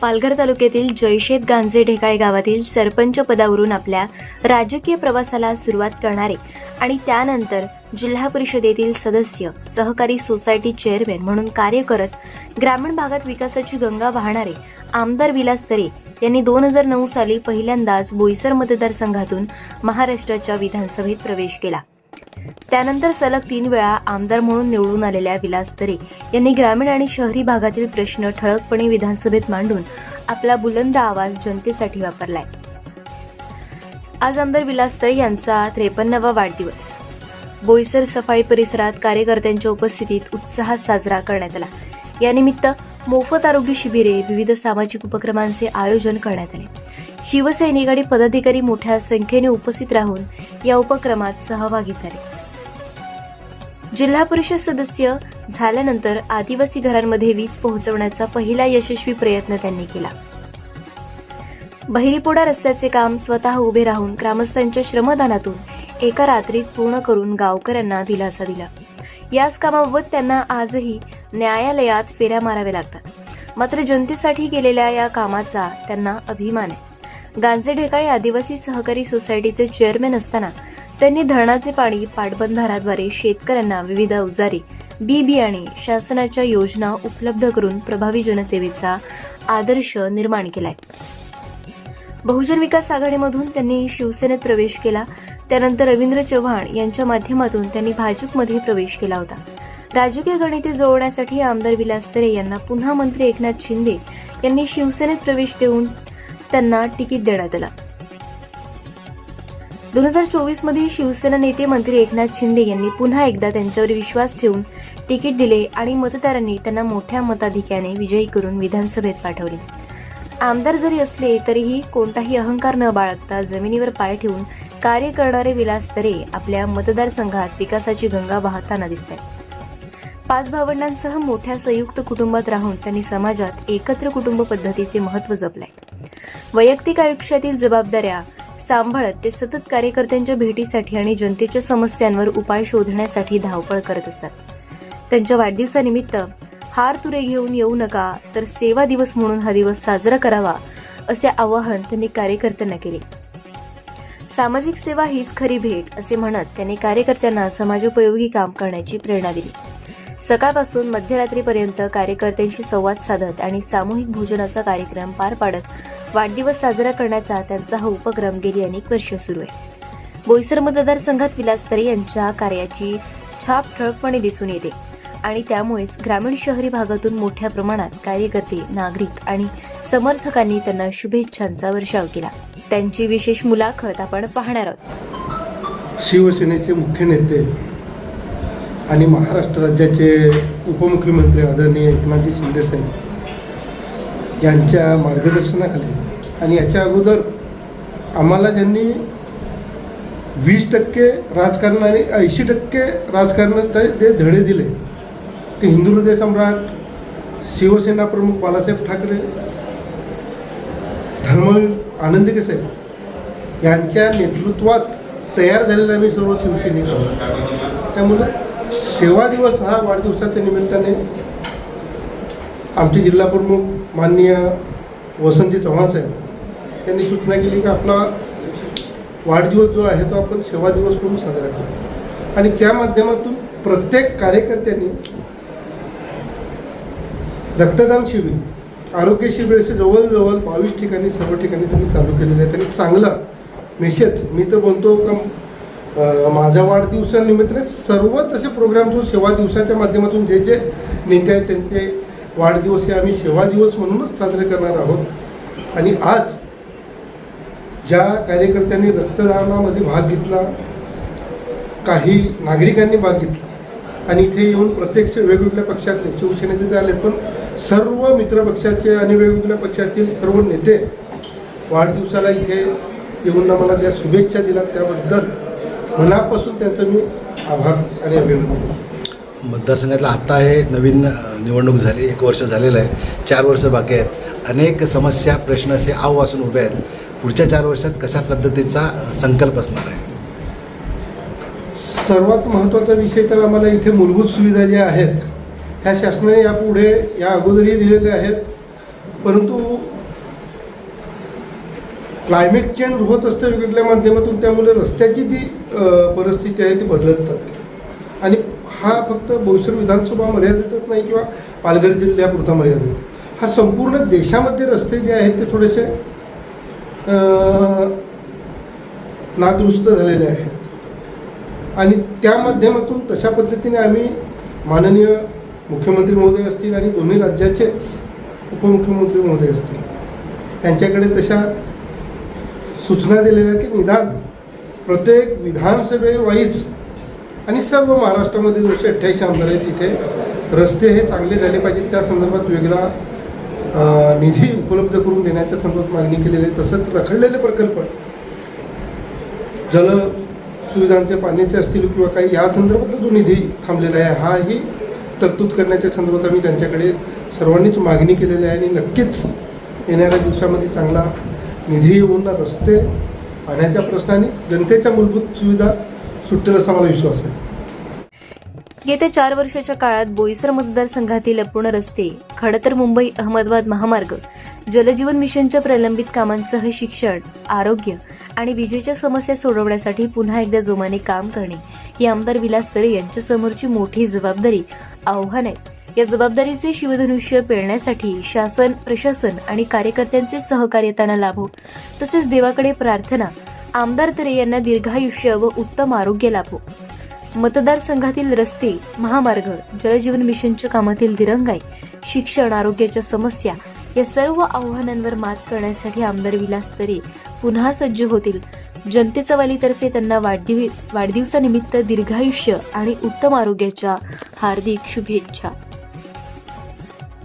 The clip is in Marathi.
पालघर तालुक्यातील जयशेत गांजे ढेकाळे गावातील सरपंच पदावरून आपल्या राजकीय प्रवासाला सुरुवात करणारे आणि त्यानंतर जिल्हा परिषदेतील सदस्य सहकारी सोसायटी चेअरमॅन म्हणून कार्य करत ग्रामीण भागात विकासाची गंगा वाहणारे आमदार विलास तरे यांनी दोन हजार नऊ साली पहिल्यांदाच बोईसर मतदारसंघातून महाराष्ट्राच्या विधानसभेत प्रवेश केला. त्यानंतर सलग तीन वेळा आमदार म्हणून निवडून आलेल्या विलास तरे यांनी ग्रामीण आणि शहरी भागातील प्रश्न ठळकपणे विधानसभेत मांडून आपला बुलंद आवाज जनतेसाठी वापरलाय. आज आमदार विलास तरे यांचा त्रेपन्नावा वाढदिवस. बोईसर सफाई परिसरात कार्यकर्त्यांच्या उपस्थितीत उत्साहात साजरा करण्यात आला. यानिमित्त मोफत आरोग्य शिबिरे विविध सामाजिक उपक्रमांचे आयोजन करण्यात आले. शिवसैनिक आणि पदाधिकारी मोठ्या संख्येने उपस्थित राहून या उपक्रमात सहभागी झाले. जिल्हा परिषद सदस्य झाल्यानंतर आदिवासी घरांमध्ये वीज पोहोचवण्याचा पहिला यशस्वी प्रयत्न त्यांनी केला. बहिरीपोडा रस्त्याचे काम स्वतः उभे राहून ग्रामस्थांच्या श्रमदानातून एका रात्रीत पूर्ण करून गावकऱ्यांना दिलासा दिला. याच कामाबाबत त्यांना आजही न्यायालयात फेऱ्या माराव्या लागतात. मात्र जनतेसाठी केलेल्या या कामाचा त्यांना अभिमान आहे. गांजे ढेकाळे आदिवासी सहकारी सोसायटीचे चेअरमॅन असताना त्यांनी धरणाचे पाणी पाटबंधाराद्वारे शेतकऱ्यांना विविध अवजारे बी बियाणे शासनाच्या योजना उपलब्ध करून प्रभावी जनसेवेचा आदर्श निर्माण केलाय. बहुजन विकास आघाडीमधून त्यांनी शिवसेनेत प्रवेश केला. त्यानंतर रवींद्र चव्हाण यांच्या माध्यमातून त्यांनी भाजपमध्ये प्रवेश केला होता. राजकीय गणिते जोडण्यासाठी आमदार विलास तरे यांना पुन्हा मंत्री एकनाथ शिंदे यांनी शिवसेनेत प्रवेश देऊन त्यांना तिकीट देण्यात आला. दोन हजार चोवीसमध्ये शिवसेना नेते मंत्री एकनाथ शिंदे यांनी पुन्हा एकदा त्यांच्यावर विश्वास ठेवून तिकीट दिले आणि मतदारांनी त्यांना मोठ्या मताधिक्याने विजयी करून विधानसभेत पाठवले. आमदार जरी असले तरीही कोणताही अहंकार न बाळगता जमिनीवर पाय ठेवून कार्य करणारे विलास तरे आपल्या मतदारसंघात विकासाची गंगा वाहताना दिसत आहेत पाच भावंडांसह मोठ्या संयुक्त कुटुंबात राहून त्यांनी समाजात एकत्र कुटुंब पद्धतीचे महत्त्व जपलंय. वैयक्तिक आयुष्यातील जबाबदाऱ्या सांभाळत ते सतत कार्यकर्त्यांच्या भेटीसाठी आणि जनतेच्या समस्यांवर उपाय शोधण्यासाठी धावपळ करत असतात. त्यांच्या वाढदिवसानिमित्त हार तुरे घेऊन येऊ नका तर सेवा दिवस म्हणून हा दिवस साजरा करावा असे आवाहन त्यांनी कार्यकर्त्यांना केले. सामाजिक सेवा हीच खरी भेट असे म्हणत त्यांनी कार्यकर्त्यांना समाजोपयोगी काम करण्याची प्रेरणा दिली. सकाळपासून मध्यरात्रीपर्यंत कार्यकर्त्यांशी संवाद साधत आणि सामूहिक भोजनाचा कार्यक्रम पार पाडत वाढदिवस साजरा करण्याचा त्यांचा हा उपक्रम गेली अनेक वर्ष सुरू आहे. बोईसर मतदारसंघात विलास तरे यांच्या कार्याची छाप ठळकपणे दिसून येते आणि त्यामुळेच ग्रामीण शहरी भागातून मोठ्या प्रमाणात कार्यकर्ते नागरिक आणि समर्थकांनी त्यांना शुभेच्छांचा वर्षाव केला. त्यांची विशेष मुलाखत आपण पाहणार आहोत. शिवसेनेचे मुख्य नेते आणि महाराष्ट्र राज्याचे उपमुख्यमंत्री आदरणीय एकनाथजी शिंदेसाहेब यांच्या मार्गदर्शनाखाली आणि याच्या अगोदर आम्हाला ज्यांनी वीस टक्के राजकारण आणि ऐंशी टक्के राजकारणात ते जे धडे दिले ते हिंदू हृदय सम्राट शिवसेना प्रमुख बाळासाहेब ठाकरे धर्मवीर आनंदके साहेब यांच्या नेतृत्वात तयार झालेलं आम्ही सर्व शिवसैनिक आहोत. त्यामुळे सेवा दिवस हा वाढदिवसाच्या निमित्ताने आमचे जिल्हा प्रमुख माननीय वसंती चव्हाण साहेब यांनी सूचना केली की आपला वाढदिवस जो आहे तो आपण सेवा दिवस म्हणून साजरा करू. आणि त्या माध्यमातून प्रत्येक कार्यकर्त्यांनी रक्तदान शिबिर आरोग्य शिबिर असे जवळजवळ बावीस ठिकाणी सर्व ठिकाणी त्यांनी चालू केलेले आहे त्यांनी चांगला मेसेज मी तर बोलतो का माझ्या वाढदिवसानिमित्ताने सर्वच असे प्रोग्राम जो सेवा दिवसाच्या माध्यमातून जे जे नेते आहेत त्यांचे वाढदिवस हे आम्ही सेवा दिवस म्हणूनच साजरे करणार आहोत. आणि आज ज्या कार्यकर्त्यांनी रक्तदानामध्ये भाग घेतला काही नागरिकांनी भाग घेतला आणि इथे येऊन प्रत्यक्ष वेगवेगळ्या पक्षातले शिवसेनेचे जे आले पण सर्व मित्रपक्षाचे आणि वेगवेगळ्या पक्षातील सर्व नेते वाढदिवसाला इथे येऊन आम्हाला ज्या शुभेच्छा दिल्या. त्याबद्दल मनापासून त्यांचं मी आभार आणि अभिनंदन मतदारसंघातला आत्ता हे नवीन निवडणूक झाली एक वर्ष झालेलं आहे चार वर्ष बाकी आहेत. अनेक समस्या प्रश्न असे आव वासून उभे आहेत. पुढच्या चार वर्षात कशा पद्धतीचा संकल्प असणार आहे? सर्वात महत्त्वाचा विषय तर आम्हाला इथे मूलभूत सुविधा ज्या आहेत ह्या शासनाने यापुढे या अगोदरही दिलेल्या आहेत. परंतु क्लायमेट चेंज होत असतं वेगवेगळ्या माध्यमातून त्यामुळे रस्त्याची जी परिस्थिती आहे ती बदलत जाते आणि हा फक्त भविष्य विधानसभा मर्यादितच नाही किंवा पालघर जिल्ह्यापुरता मर्यादित. हा संपूर्ण देशामध्ये रस्ते जे आहेत ते थोडेसे नादुरुस्त झालेले आहेत. आणि त्या माध्यमातून तशा पद्धतीने आम्ही माननीय मुख्यमंत्री महोदय असतील आणि दोन्ही राज्याचे उपमुख्यमंत्री महोदय असतील त्यांच्याकडे तशा सूचना दिलेल्या आहेत की निदान प्रत्येक विधानसभेवाईज आणि सर्व महाराष्ट्रामध्ये दोनशे अठ्ठ्याऐंशी आमदार आहेत तिथे रस्ते हे चांगले झाले पाहिजेत. त्या संदर्भात वेगळा निधी उपलब्ध करून देण्याच्या संदर्भात मागणी केलेली आहे. तसंच रखडलेले प्रकल्प जल सुविधांचे पाण्याचे असतील किंवा काही या संदर्भातला जो निधी थांबलेला आहे हाही तरतूद करण्याच्या संदर्भात आम्ही त्यांच्याकडे सर्वांनीच मागणी केलेली आहे आणि नक्कीच येणाऱ्या दिवसामध्ये चांगला निधी येऊन रस्ते पाण्याच्या प्रश्नाने जनतेच्या मूलभूत सुविधा सुटतील असा मला विश्वास आहे. येत्या चार वर्षाच्या काळात बोईसर मतदारसंघातील अपूर्ण रस्ते खडतर मुंबई अहमदाबाद महामार्ग जलजीवन मिशनच्या प्रलंबित कामांसह शिक्षण आरोग्य आणि विजेच्या समस्या सोडवण्यासाठी पुन्हा एकदा जोमाने काम करणे ही आमदार विलास तरे यांच्यासमोरची मोठी जबाबदारी आव्हान आहे. या जबाबदारीचे शिवधनुष्य पेळण्यासाठी शासन प्रशासन आणि कार्यकर्त्यांचे सहकार्य त्यांना लाभो. तसेच देवाकडे प्रार्थना आमदार तरे यांना दीर्घायुष्य व उत्तम आरोग्य लाभो. मतदारसंघातील रस्ते महामार्ग जलजीवन मिशनच्या कामातील दिरंगाई शिक्षण आरोग्याच्या समस्या या सर्व आव्हानांवर मात करण्यासाठी आमदार विलास तरे पुन्हा सज्ज होतील. जनतेचा वालीतर्फे त्यांना वाढदिव वाढदिवसानिमित्त दीर्घायुष्य आणि उत्तम आरोग्याच्या हार्दिक शुभेच्छा.